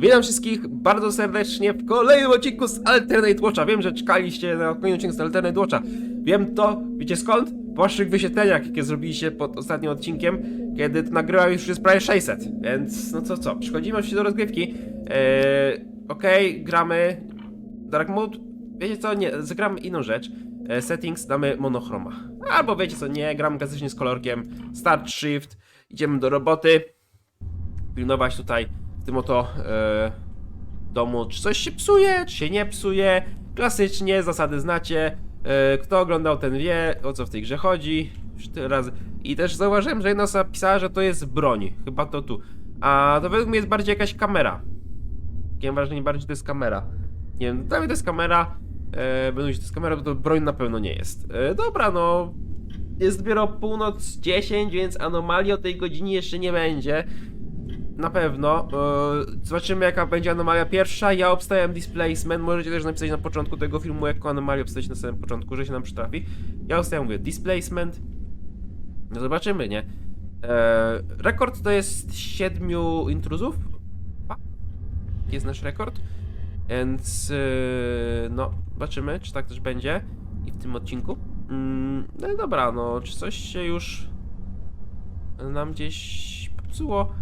Witam wszystkich bardzo serdecznie w kolejnym odcinku z Alternate Watcha. Wiem, że czekaliście na kolejny odcinek z Alternate Watcha. Wiem to, wiecie skąd? Po waszych wyświetleniach, jakie zrobiliście pod ostatnim odcinkiem, kiedy to nagrywałem już jest prawie 600. Więc, no co, co, przechodzimy oczywiście do rozgrywki. Eee, Okej, gramy Dark Mode. Wiecie co? Nie, zagramy inną rzecz. E, settings damy monochroma. Albo wiecie co, nie, gram klasycznie z kolorkiem. Start, shift, idziemy do roboty. Pilnować tutaj w tym oto e, domu, czy coś się psuje, czy się nie psuje. Klasycznie, zasady znacie. E, kto oglądał, ten wie, o co w tej grze chodzi. Już tyle razy. I też zauważyłem, że jedna osoba pisała, że to jest broń. Chyba to tu. A to według mnie jest bardziej jakaś kamera. Takie wrażenie bardziej, to jest kamera. Nie wiem, dla mnie to jest kamera. E, będą że to jest kamera, bo to broń na pewno nie jest. E, dobra, no. Jest dopiero północ 10, więc anomalii o tej godzinie jeszcze nie będzie. Na pewno. E, zobaczymy jaka będzie anomalia pierwsza. Ja obstawiam displacement. Możecie też napisać na początku tego filmu, jaką anomalię obstawić na samym początku, że się nam przytrafi. Ja obstawiam, mówię, displacement. No zobaczymy, nie? E, rekord to jest 7 intruzów. Jest nasz rekord? Więc yy, no, zobaczymy, czy tak też będzie i w tym odcinku. Mm, no i dobra, no, czy coś się już nam gdzieś popsuło?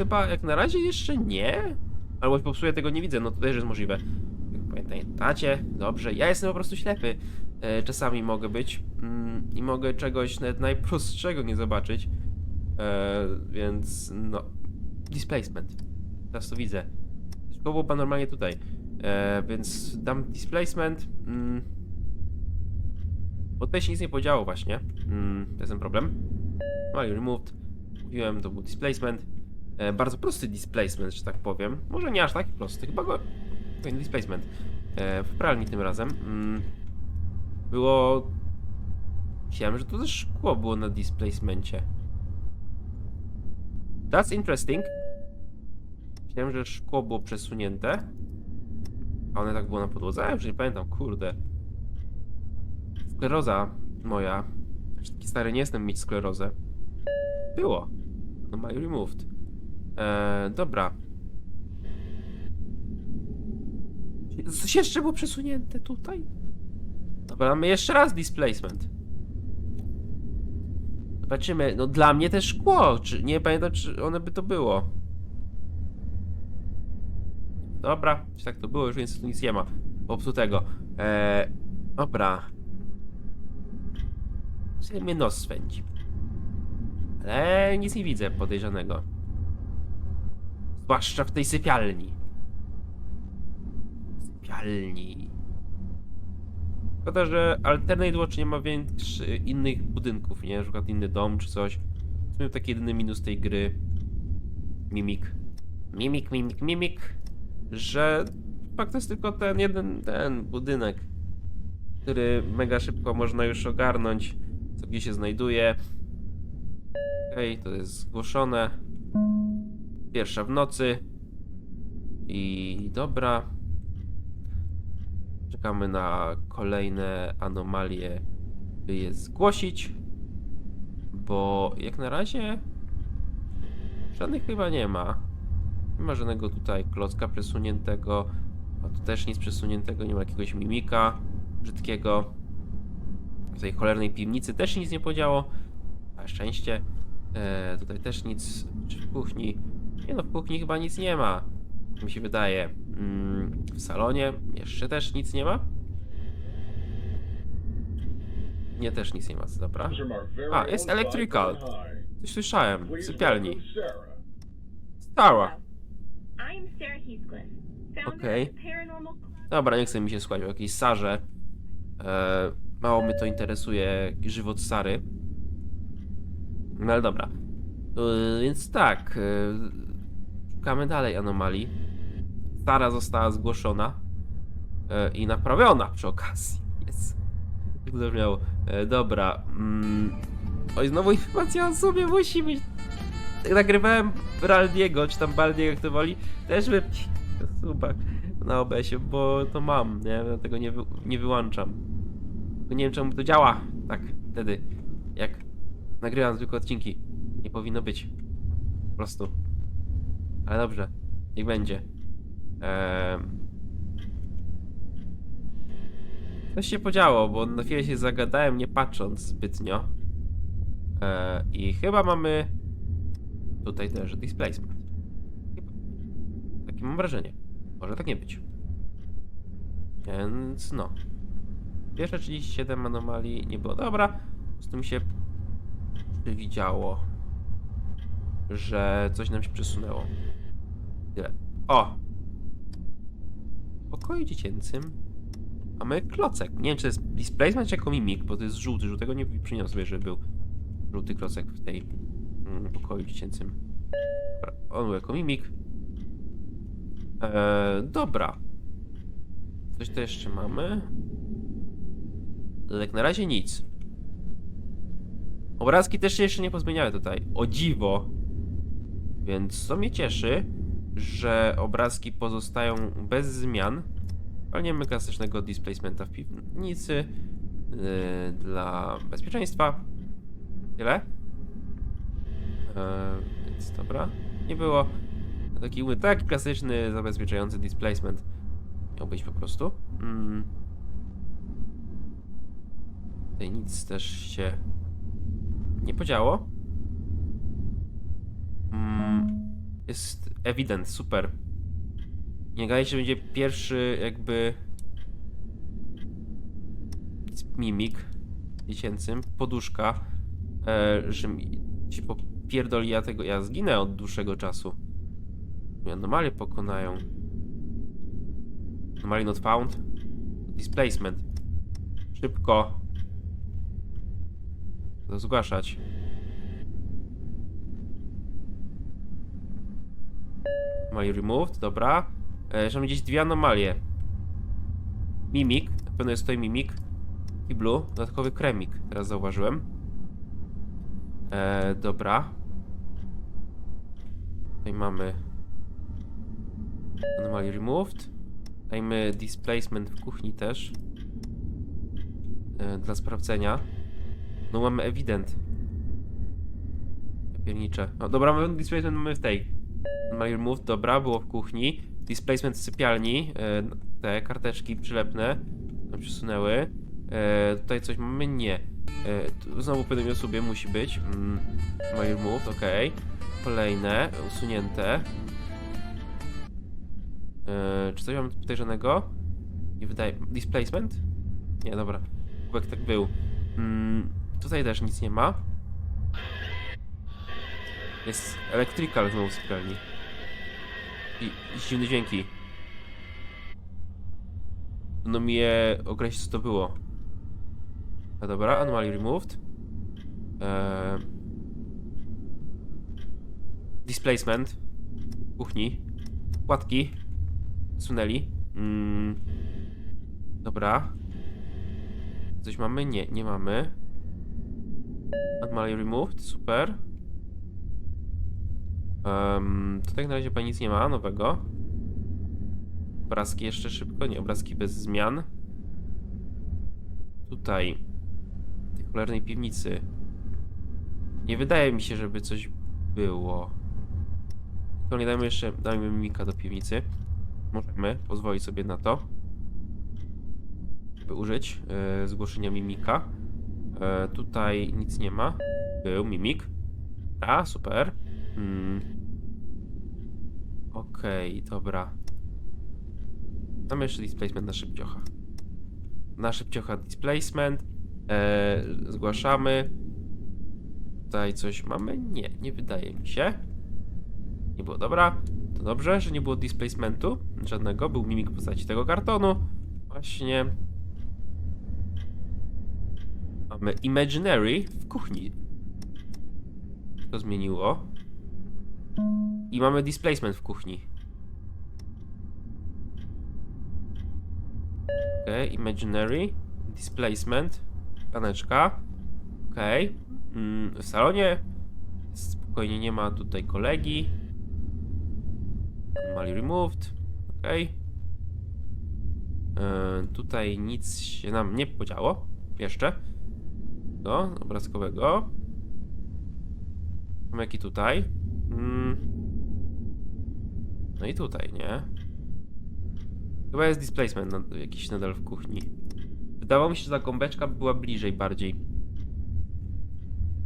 Chyba jak na razie jeszcze nie. Albo się popsuje, tego nie widzę, no to też jest możliwe. Pamiętacie? Dobrze, ja jestem po prostu ślepy. E, czasami mogę być mm, i mogę czegoś nawet najprostszego nie zobaczyć. E, więc no, displacement. Teraz to widzę. To było normalnie tutaj. E, więc dam displacement. Mm. Bo tutaj się nic nie podziało właśnie. Mm, to jest ten problem. No i removed. Mówiłem, to był displacement. E, bardzo prosty displacement, że tak powiem. Może nie aż taki prosty, chyba go... Ten displacement. E, w pralni tym razem. Mm. Było... Myślałem, że to też szkło było na displacemencie. That's interesting. Myślałem, że szkło było przesunięte. A one tak było na podłodze? Ja już nie pamiętam, kurde. Skleroza moja. Taki stary nie jestem mieć sklerozę. Było. No my removed. Eee, dobra. Coś jeszcze było przesunięte tutaj? Dobra, mamy jeszcze raz displacement. Zobaczymy. No dla mnie też szkło. Czy, nie pamiętam, czy one by to było. Dobra, czy tak to było, już więc tu nic nie ma popsutego. Eee, dobra. Sobie mnie nos swędzi. Ale nic nie widzę podejrzanego. Zwłaszcza w tej sypialni. Sypialni. Szkoda, że Alternate Watch nie ma większy, innych budynków, nie? Na przykład inny dom czy coś. Sumie taki jedyny minus tej gry. Mimik. Mimik, mimik, mimik że fakt to jest tylko ten jeden ten budynek, który mega szybko można już ogarnąć, co gdzie się znajduje. Okej, okay, to jest zgłoszone. Pierwsza w nocy. I dobra. Czekamy na kolejne anomalie, by je zgłosić. Bo jak na razie żadnych chyba nie ma. Nie ma żadnego tutaj klocka przesuniętego. A tu też nic przesuniętego, nie ma jakiegoś mimika brzydkiego. W tej cholernej piwnicy też nic nie podziało. A szczęście. E, tutaj też nic. Czy w kuchni? Nie no, w kuchni chyba nic nie ma. Mi się wydaje. Mm, w salonie jeszcze też nic nie ma? Nie, też nic nie ma, dobra. A, jest electrical. Coś słyszałem w sypialni. Stała. Okej. Club. Dobra, nie chce mi się słuchać o jakiejś Sarze. E, mało mnie to interesuje, żywot Sary. No ale dobra. E, więc tak. E, szukamy dalej anomalii. Sara została zgłoszona. E, I naprawiona przy okazji. Jest. Brzmiało. E, dobra. Mm. Oj, znowu informacja o sobie musi być. Jak nagrywałem Raldiego, czy tam Baldiego, jak to woli, też by subak na OBS-ie, bo to mam, nie? Ja tego nie, wy, nie wyłączam. Nie wiem, czemu to działa tak wtedy, jak nagrywam zwykłe odcinki. Nie powinno być. Po prostu. Ale dobrze, niech będzie. Eee... Coś się podziało, bo na chwilę się zagadałem, nie patrząc zbytnio. Eee, I chyba mamy tutaj też displacement. Chyba. Takie mam wrażenie. Może tak nie być. Więc no. Pierwsze 37 anomalii nie było dobra. Prostu mi się przewidziało, że coś nam się przesunęło. O! W pokoju dziecięcym mamy klocek. Nie wiem, czy to jest displacement, czy jako mimik, bo to jest żółty. Żółtego nie przyniosłem, żeby był żółty klocek w tej mm, pokoju dziecięcym. Dobra, on był jako mimik. Eee, dobra. Coś to jeszcze mamy? Jak na razie nic. Obrazki też się jeszcze nie pozmieniały tutaj. O dziwo. Więc to mnie cieszy, że obrazki pozostają bez zmian. Ale nie mamy klasycznego displacementa w piwnicy. Yy, dla bezpieczeństwa. Tyle. Yy, więc dobra. Nie było. Taki, taki klasyczny, zabezpieczający displacement. Miał być po prostu. Mm. Tutaj nic też się nie podziało. Mm. Jest ewident, super. Nie gadaj, że będzie pierwszy jakby mimik dziecięcym, poduszka, e, że mi się popierdoli, ja tego, ja zginę od dłuższego czasu. Mnie Anomalie pokonają. Anomalie not found. Displacement. Szybko. Zgłaszać. Anomalie removed, dobra. E, jeszcze mamy gdzieś dwie anomalie. Mimik, na pewno jest tutaj mimik. I blue, dodatkowy kremik, teraz zauważyłem. E, dobra. Tutaj mamy Anomaly removed. Dajmy displacement w kuchni też. E, dla sprawdzenia. No mamy ewident. Ja pierniczę. No dobra, mamy displacement mamy w tej. Anomaly removed, dobra, było w kuchni. Displacement w sypialni. E, te karteczki przylepne nam przesunęły. E, tutaj coś mamy? Nie. E, znowu pewnie sobie musi być. Mm, anomaly removed, ok. Kolejne, usunięte. Eee, czy coś mam podejrzanego? Nie wydaje... Displacement? Nie, dobra. Kubek tak był. Mm, tutaj też nic nie ma. Jest electrical znowu w sypialni. I, dziwne dźwięki. No mi je określić co to było. Dobra, anomaly removed. Eee, displacement. Kuchni. Płatki. Sunęli. Mm. Dobra. Coś mamy? Nie, nie mamy. Anomaly removed, super. Um, tutaj na razie chyba nic nie ma nowego. Obrazki jeszcze szybko, nie, obrazki bez zmian. Tutaj, w tej cholernej piwnicy. Nie wydaje mi się, żeby coś było. To nie dajmy jeszcze, dajmy mimika do piwnicy. Możemy pozwolić sobie na to, żeby użyć e, zgłoszenia mimika. E, tutaj nic nie ma. Był mimik. A, super. Mm. Okej, dobra. Mamy jeszcze displacement na szybciocha. Na szybciocha displacement. E, zgłaszamy. Tutaj coś mamy? Nie, nie wydaje mi się. Nie było dobra. To dobrze, że nie było displacementu żadnego. Był mimik w postaci tego kartonu. Właśnie. Mamy Imaginary w kuchni. To zmieniło. Mamy displacement w kuchni. Ok, Imaginary. Displacement. Kaneczka. Ok. Mm, w salonie spokojnie nie ma tutaj kolegi. Anomaly removed. Ok. E, tutaj nic się nam nie podziało. Jeszcze. Do obrazkowego. Mamy jaki tutaj. Mm. No i tutaj, nie? Chyba jest displacement jakiś nadal w kuchni. Wydawało mi się, że ta gąbeczka była bliżej bardziej.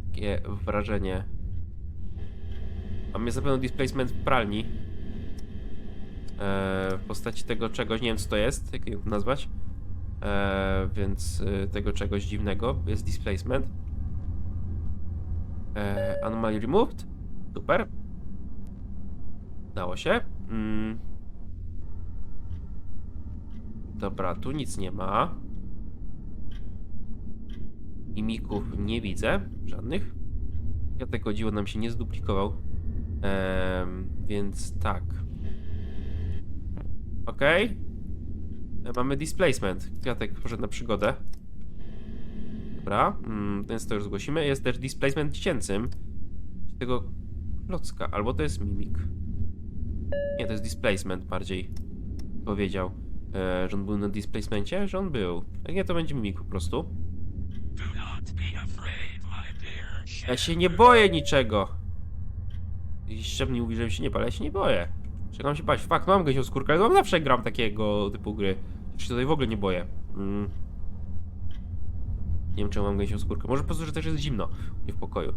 Takie wrażenie. Mam jest na pewno displacement w pralni. Eee, w postaci tego czegoś, nie wiem co to jest, jak ją nazwać. Eee, więc y, tego czegoś dziwnego jest displacement. Eee, anomaly removed. Super. Dało się. Mm. Dobra, tu nic nie ma. Imików nie widzę, żadnych. Ja tego dziwo nam się nie zduplikował. Więc tak. Okej. E, Mamy displacement. Kwiatek poszedł na przygodę. Dobra, mm, więc to już zgłosimy. Jest też displacement dziecięcym. Tego klocka, albo to jest mimik. Nie, to jest displacement bardziej. Powiedział, e, że on był na displacemencie, że on był. Jak nie, to będzie mimik po prostu. Ja się nie boję niczego. I Szczepni mówi, że się nie bał, ja się nie boję. Czego mam się bać? Fakt, mam gęsią skórkę, ale mam zawsze gram takiego typu gry. Ja się tutaj w ogóle nie boję. Mm. Nie wiem, czemu mam gęsią skórkę. Może po prostu, że też jest zimno. Nie w pokoju.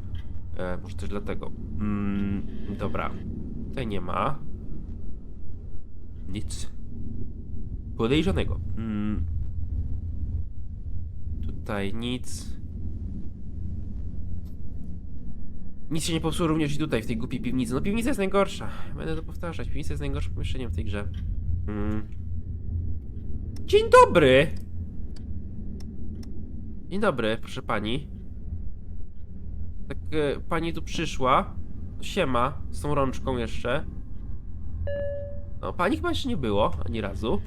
E, może też dlatego. Mm, dobra. Tutaj nie ma. Nic. Podejrzanego. Mm. Tutaj nic. Nic się nie popsuło również i tutaj, w tej głupiej piwnicy. No piwnica jest najgorsza. Będę to powtarzać. Piwnica jest najgorszym pomieszczeniem w tej grze. Mm. Dzień dobry! Dzień dobry, proszę pani. Tak, e, pani tu przyszła. Siema, z tą rączką jeszcze. No, pani chyba jeszcze nie było, ani razu.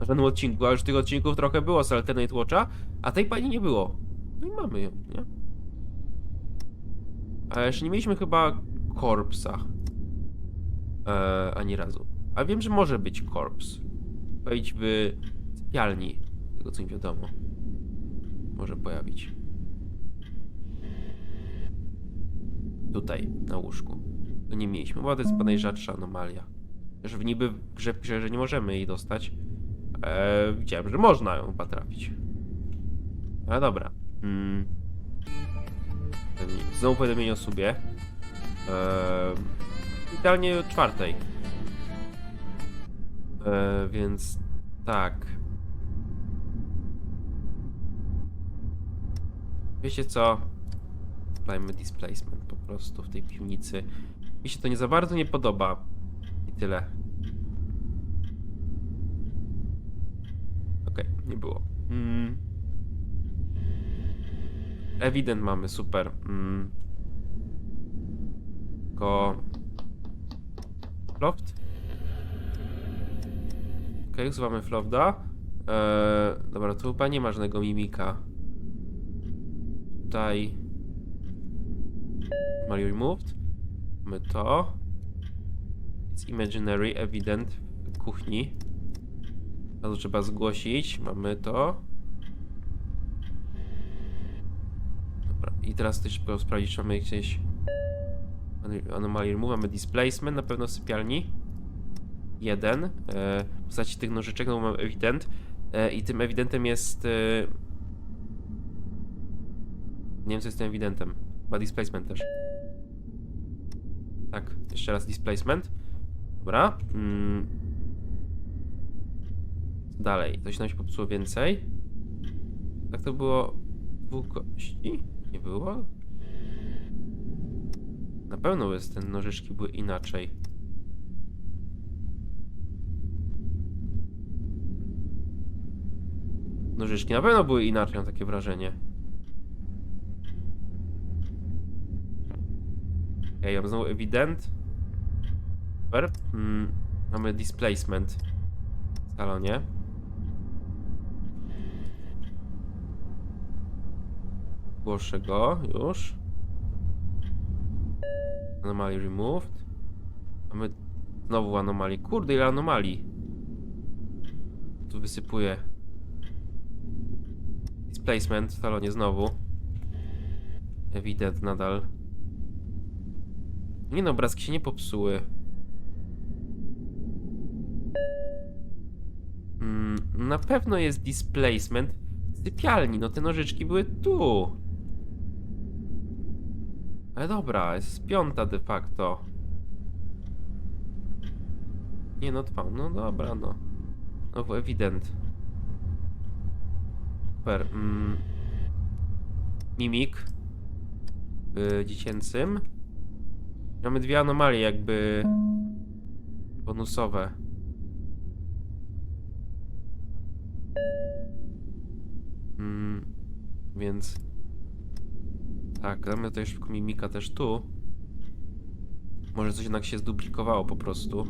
Na żadnym odcinku, a już tych odcinków trochę było z Alternate Watcha, a tej pani nie było. No i mamy ją, nie? A jeszcze nie mieliśmy chyba korpsa. Eee, ani razu. A wiem, że może być korps. Wejdź w sypialni. Tego co mi wiadomo. Może pojawić. Tutaj, na łóżku. To nie mieliśmy, bo to jest najrzadsza anomalia. Że w niby grze pisze, że nie możemy jej dostać. Eee, widziałem, że można ją chyba trafić. Ale dobra. Mm. Znowu powiadomienie o sobie. Eee, idealnie o czwartej. Eee, więc tak. Wiecie co? Dajmy displacement po prostu w tej piwnicy. Mi się to nie za bardzo nie podoba. I tyle. Okej, nie było. Mm. Ewident mamy, super. Mm. Tylko... Floft? Okej, usuwamy Flofda. Eee, dobra, tu chyba nie ma żadnego mimika. Tutaj... Mario removed. Mamy to. It's imaginary, evident w kuchni. To trzeba zgłosić. Mamy to. Dobra, i teraz też szybko sprawdzić, czy mamy gdzieś anomalie remove, mamy displacement na pewno w sypialni. Jeden. E, w postaci tych nożyczek, no mamy ewident. E, I tym ewidentem jest... E, nie wiem, co jest tym ewidentem. Chyba displacement też. Tak, jeszcze raz displacement. Dobra. Mm. Dalej, coś nam się popsuło więcej. Tak to było dwóch gości? Nie było? Na pewno jest ten nożyczki były inaczej. Nożyczki na pewno były inaczej, mam takie wrażenie. Okej, mam znowu ewident. Super. Mm, mamy displacement w salonie. Głoszę go już. Anomaly removed. Mamy znowu anomalii. Kurde, ile anomalii. Tu wysypuję. Displacement w salonie znowu. Ewident nadal. Nie no, obrazki się nie popsuły. Mm, na pewno jest displacement w sypialni. No te nożyczki były tu. Ale dobra, jest piąta de facto. Nie no, dwa. No dobra, no. No ewident. Super. Mm. Mimik. W dziecięcym. Mamy dwie anomalie jakby bonusowe. Mm, więc tak, damy tutaj szybko mimika też tu. Może coś jednak się zduplikowało po prostu.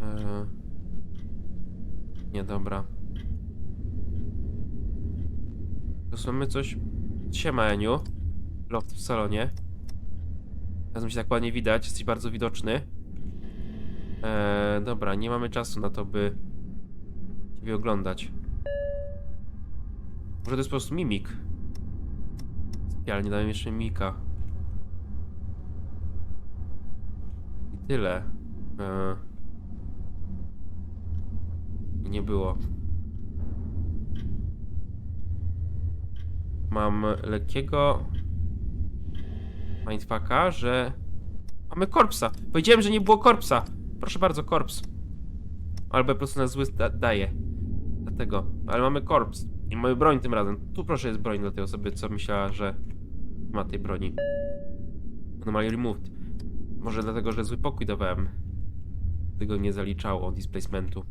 Eee... Nie, dobra. Mamy coś... Siema, Eniu. Loft w salonie. Razem się tak ładnie widać, jesteś bardzo widoczny. Eee, dobra, nie mamy czasu na to, by ciebie oglądać. Może to jest po prostu mimik. Ja nie dałem jeszcze mimika. I tyle. I nie było. Mam lekkiego mindfucka, że mamy korpsa. Powiedziałem, że nie było korpsa. Proszę bardzo, korps. Albo po prostu nas zły da daje. Dlatego. Ale mamy korps. I mamy broń tym razem. Tu proszę jest broń dla tej osoby, co myślała, że ma tej broni. Anomaly removed. Może dlatego, że zły pokój dawałem. Tego nie zaliczało displacementu.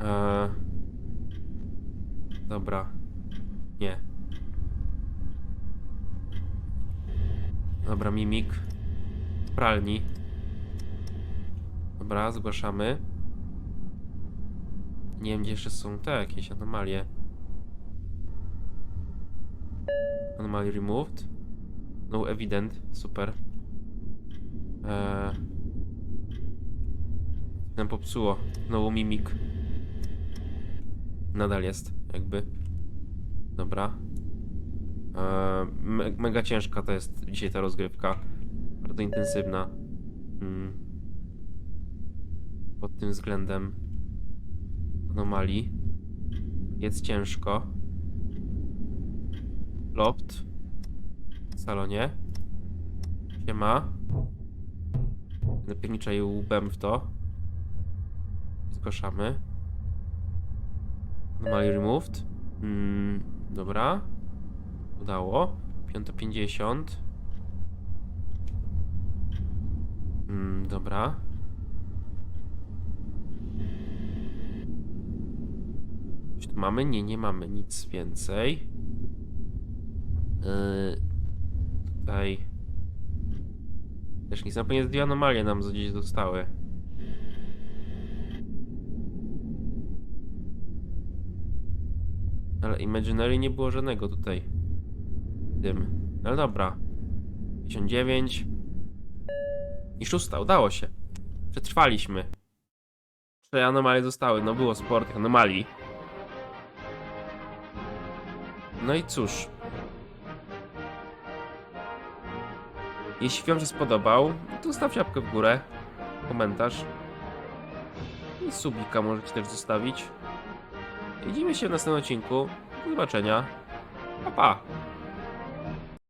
Eee... Dobra. Nie. Dobra, mimik. Pralni. Dobra, zgłaszamy. Nie wiem, gdzie jeszcze są te jakieś anomalie. Anomaly removed. No evident. Super. Eee... Nam popsuło. Znowu mimik. Nadal jest, jakby. Dobra. Eee, me mega ciężka to jest dzisiaj ta rozgrywka. Bardzo intensywna. Mm. Pod tym względem anomalii. Jest ciężko. Loft. W salonie. Siema. Napierniczaj łbem w to. Zgłaszamy. Anomaly removed. Mm, dobra. Udało. 550. Mm, dobra. Coś tu mamy? Nie, nie mamy nic więcej. Yy, tutaj. Też nic. Na pewno dwie anomalie nam gdzieś zostały. Ale Imaginary nie było żadnego tutaj. Tym. Ale dobra. 59. I szósta, udało się. Przetrwaliśmy. Cztery anomalie zostały. No było sporo tych anomalii. No i cóż. Jeśli wam się spodobał, to zostaw łapkę w górę, komentarz i subika możecie też zostawić. Widzimy się w następnym odcinku. Do zobaczenia. Pa, pa.